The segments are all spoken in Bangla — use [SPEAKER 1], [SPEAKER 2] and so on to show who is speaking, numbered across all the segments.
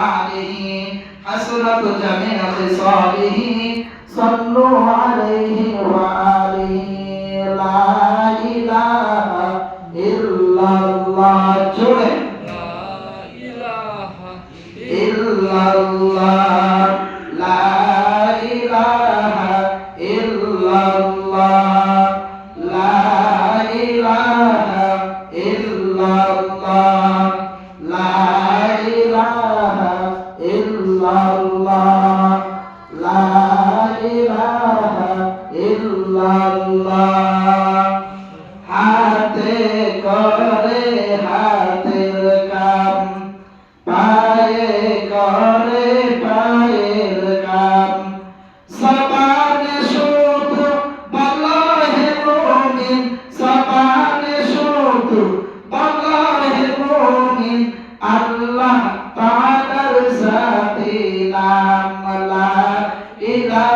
[SPEAKER 1] عليه حسنت جميع خصاله صلوا عليه وآله لا إله إلا الله جل لا إله إلا الله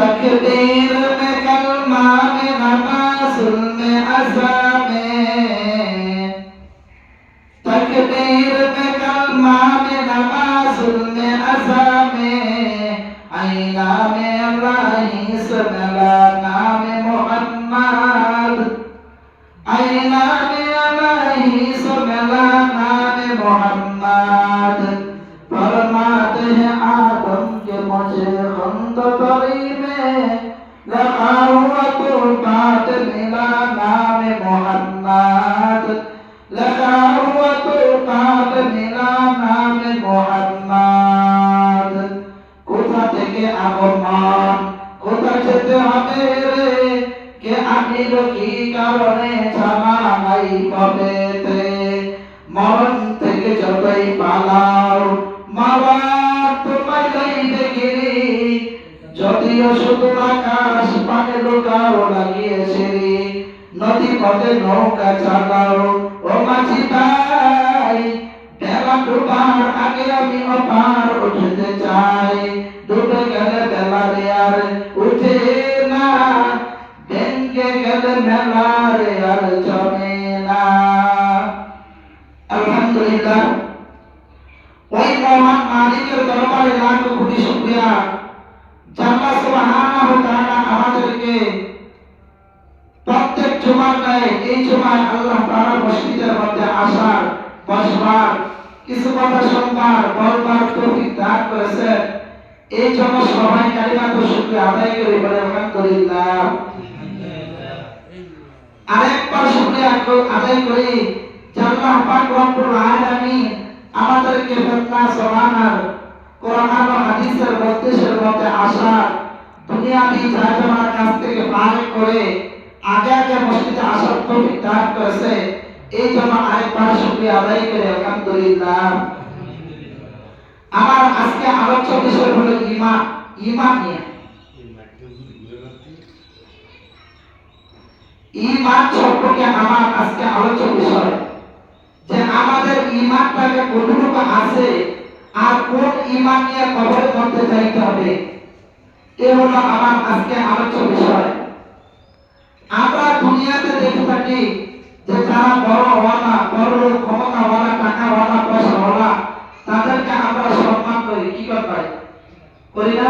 [SPEAKER 1] तकदीर में कलमा में नमाजुल में अजा में। तकदीर কে আনিল কি কারণে? জানা নাই কবেতে মরণ থেকে যতই পালাও মারার তোমায় লইতে গিরি যদিও শুধু আকাশ পানে লুকাও লাগিয়েছে নদী পথে নৌকা চালাও, ও মাঝি ভাই, বেলা ডুবার আগে আমি অপার উঠতে চাই। মালিকের দরবারে লাখ কোটি শুকরিয়া। জাল্লাহ সুবহানাহু তাআলা আমাদেরকে প্রত্যেক জুমার গায়ে এই জুমায় আল্লাহ তাআলা মসজিদের মধ্যে আসার, বসবার, কিছু কথা শুনবার, বলবার তৌফিক দান করেছেন। এই জন্য সবাই কালিমাত শুকরিয়া আদায় করি বলে আলহামদুলিল্লাহ। আরেকবার শুকরিয়া আদায় করি। আল্লাহ পাক রব্বুল কোরআন ও হাদিসের মধ্যে দুনিয়াবি কাছ থেকে পার করে আগে আগে মসজিদে আসার তৌফিক দান করেছে এই জন্য আরেকবার শুকরিয়া আদায় করে আলহামদুলিল্লাহ আমার আজকে আলোচ্য বিষয় হলো ঈমান নিয়ে সম্পর্কে আমার আজকে আলোচ্য বিষয় যে আমাদের ঈমানটাকে কতটুকু আছে, আর কোন ঈমান নিয়ে কবরের মধ্যে যাইতে হবে? এ হলো আমার আজকে আলোচ্য বিষয়। আমরা দুনিয়াতে দেখে থাকি যে যারা বড় ওয়ালা, বড় লোক, ক্ষমতাওয়ালা, টাকাওয়ালা, পয়সাওয়ালা, তাদেরকে আমরা সম্মান করি। কি করতে করি না?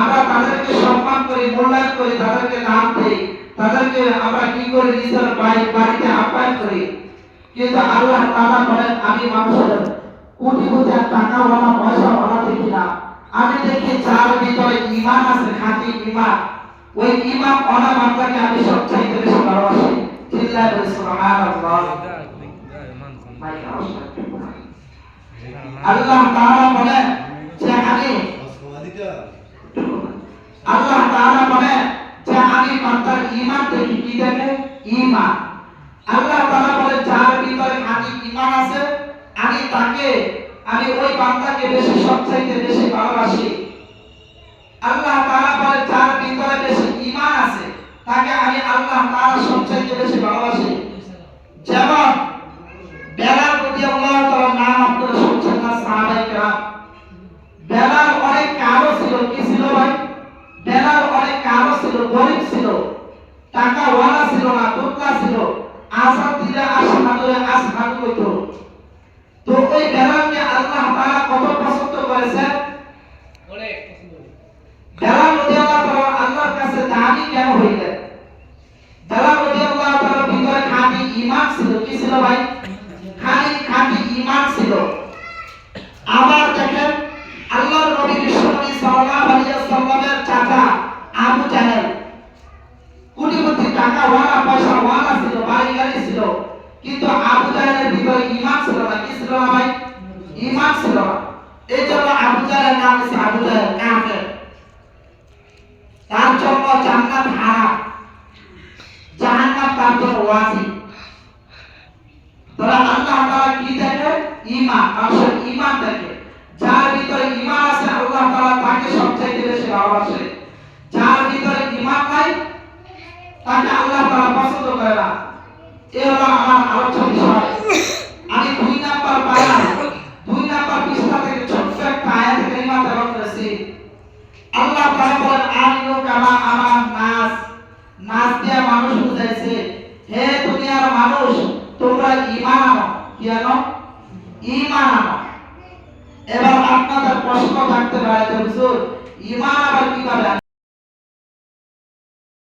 [SPEAKER 1] আমরা তাদেরকে সম্মান করি, মূল্যায়ন করি, তাদেরকে নাম দেই। তাদেরকে আমরা কি করি? নিজের বাড়িতে আপ্যায়ন করি। কিন্তু আল্লাহ তাআলা বলেন, আমি মানুষের কোটি কোটি টাকাওয়ালা পয়সাওয়ালা দেখি না আমি দেখি যার ভিতরে ঈমান আছে খাঁটি ঈমান ওই ঈমান ওলা বান্দাকে আমি সবচাইতে বেশি ভালোবাসি চিল্লায় বলি সুবহানাল্লাহ। আল্লাহ তাআলা বলেন যে আমি আল্লাহ তাআলা বলেন যে আমি বান্দার ঈমান দেখি কি দেখে ঈমান আল্লাহ তাআলা বলেন যার ভিতরে খাঁটি ঈমান আছে আমি ওই বান্দাকে বেশি সবচাইতে বেশি ভালোবাসি। আল্লাহ তাআলা বলে, যার ভিতরে বেশি ঈমান আছে, তাকে আমি আল্লাহ তাআলা সবচাইতে বেশি ভালোবাসি। যেমন বেলাল রাদিয়াল্লাহু তাআলার নাম আপনারা শুনছেন না, সাহাবায়ে কেরাম। বেলাল অনেক কালো ছিল, কি ছিল ভাই? বেলাল অনেক কালো ছিল, গরিব ছিল টাকা ওয়ালা ছিল না তোতলা ছিল। আসাদ দিলে আশা না ধরে হইতো। তো ওই বেলালকে আল্লাহ তাআলা কত পছন্দ করেছেন। বেলাল রাদিয়াল্লাহু তাআলা আল্লাহর কাছে দামি কেন হইলেন? বেলাল রাদিয়াল্লাহু তাআলার ভিতরে খাঁটি ঈমান ছিল। কি ছিল ভাই? খাঁটি খাঁটি ঈমান ছিল। আবার দেখেন আল্লাহর নবী বিশ্বনবী সাল্লাল্লাহু আলাইহি ওয়াসাল্লামের চাচা আবু জাহেল। কোটিপতি টাকা ওয়ালা পয়সা ওয়ালা ছিল বাড়ি গাড়ি ছিল। কিন্তু আবু জাহেলের ভিতরে ঈমান ছিল না। কি ছিল না ভাই? ঈমান ছিল না। এই আবু জাহেলের নাম হচ্ছে আবু জাহেল কাফের। তার জন্য জান্নাত হারাম। জাহান্নাম তার জন্য ওয়াজিব। তাহলে আল্লাহ তাআলা কি দেখে? ঈমান, মানুষের ঈমান দেখে। যার ভিতরে ঈমান আছে, আল্লাহ তাআলা তাকে সবচাইতে বেশি ভালোবাসে। যার ভিতরে ঈমান নাই, তাকে আল্লাহ তাআলা পছন্দ করে না। এ হলো আমার আলোচ্য দুনিয়ার মানুষ, তোমরা ইমান আনো কি আনো ইমান এবার আপনাদের প্রশ্ন থাকতে পারে হুজুর, ইমান আবার কীভাবে?